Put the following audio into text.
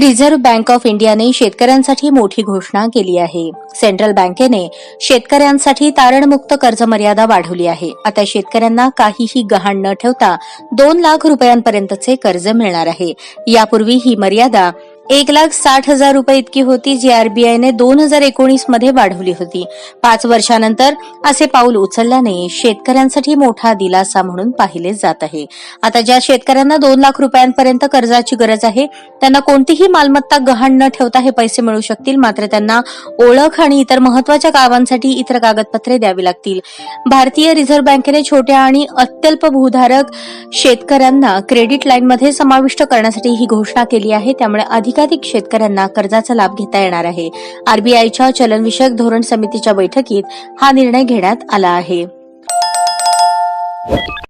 Reserve bank of इंडियाने शेतकऱ्यांसाठी मोठी घोषणा केली आहे. सेंट्रल बँकेने शेतकऱ्यांसाठी तारणमुक्त कर्ज मर्यादा वाढवली आहे. आता शेतकऱ्यांना काहीही गहाण न ठेवता दोन लाख रुपयांपर्यंतचे कर्ज मिळणार आहे. यापूर्वी ही मर्यादा एक लाख साठ हजार रुपये इतकी होती जी आरबीआयने दोन हजार एकोणीसमध्ये वाढवली होती. पाच वर्षानंतर असे पाऊल उचलल्याने शेतकऱ्यांसाठी मोठा दिलासा म्हणून पाहिले जात आहे. आता ज्या शेतकऱ्यांना दोन लाख रुपयांपर्यंत कर्जाची गरज आहे त्यांना कोणतीही मालमत्ता गहाण न ठेवता हे पैसे मिळू शकतील मात्र त्यांना ओळख आणि इतर महत्त्वाच्या कामांसाठी इतर कागदपत्रे द्यावी लागतील. भारतीय रिझर्व्ह बँकेने छोट्या आणि अत्यल्प भूधारक शेतकऱ्यांना क्रेडिट लाईनमध्ये समाविष्ट करण्यासाठी ही घोषणा केली आहे. त्यामुळे अधिक अधिकाधिक शेतकऱ्यांना कर्जाचा लाभ घेता येणार आहे. आरबीआयच्या चलनविषयक धोरण समितीच्या बैठकीत हा निर्णय घेण्यात आला आहे.